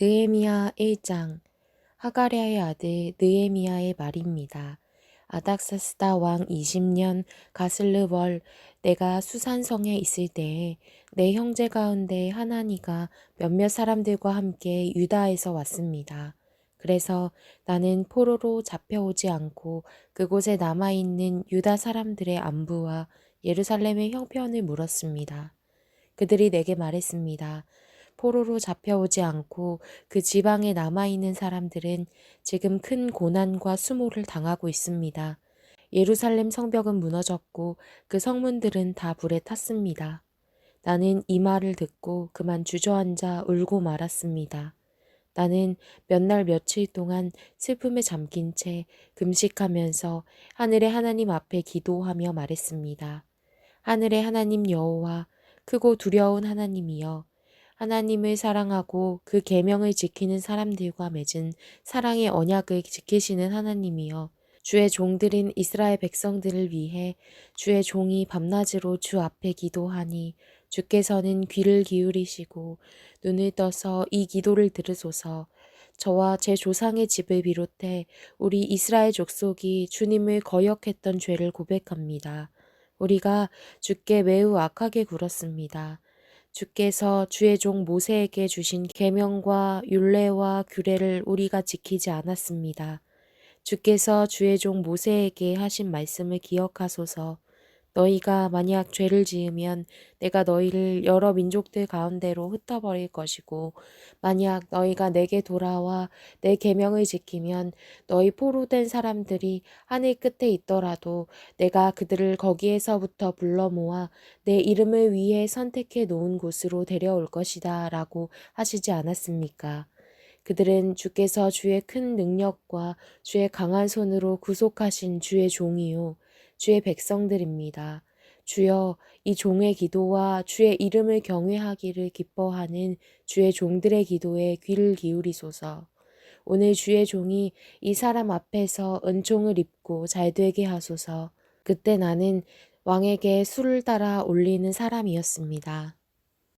느헤미야 1장 하가랴의 아들 느헤미야의 말입니다. 아닥사스다 왕 20년 가슬르월 내가 수산성에 있을 때에 내 형제 가운데 하나니가 몇몇 사람들과 함께 유다에서 왔습니다. 그래서 나는 포로로 잡혀오지 않고 그곳에 남아있는 유다 사람들의 안부와 예루살렘의 형편을 물었습니다. 그들이 내게 말했습니다. 포로로 잡혀오지 않고 그 지방에 남아있는 사람들은 지금 큰 고난과 수모를 당하고 있습니다. 예루살렘 성벽은 무너졌고 그 성문들은 다 불에 탔습니다. 나는 이 말을 듣고 그만 주저앉아 울고 말았습니다. 나는 몇 날 며칠 동안 슬픔에 잠긴 채 금식하면서 하늘의 하나님 앞에 기도하며 말했습니다. 하늘의 하나님 여호와 크고 두려운 하나님이여 하나님을 사랑하고 그 계명을 지키는 사람들과 맺은 사랑의 언약을 지키시는 하나님이여 주의 종들인 이스라엘 백성들을 위해 주의 종이 밤낮으로 주 앞에 기도하니 주께서는 귀를 기울이시고 눈을 떠서 이 기도를 들으소서 저와 제 조상의 집을 비롯해 우리 이스라엘 족속이 주님을 거역했던 죄를 고백합니다. 우리가 주께 매우 악하게 굴었습니다. 주께서 주의 종 모세에게 주신 계명과 율례와 규례를 우리가 지키지 않았습니다. 주께서 주의 종 모세에게 하신 말씀을 기억하소서. 너희가 만약 죄를 지으면 내가 너희를 여러 민족들 가운데로 흩어버릴 것이고 만약 너희가 내게 돌아와 내 계명을 지키면 너희 포로된 사람들이 하늘 끝에 있더라도 내가 그들을 거기에서부터 불러 모아 내 이름을 위해 선택해 놓은 곳으로 데려올 것이다 라고 하시지 않았습니까? 그들은 주께서 주의 큰 능력과 주의 강한 손으로 구속하신 주의 종이요. 주의 백성들입니다. 주여 이 종의 기도와 주의 이름을 경외하기를 기뻐하는 주의 종들의 기도에 귀를 기울이소서. 오늘 주의 종이 이 사람 앞에서 은총을 입고 잘 되게 하소서. 그때 나는 왕에게 술을 따라 올리는 사람이었습니다.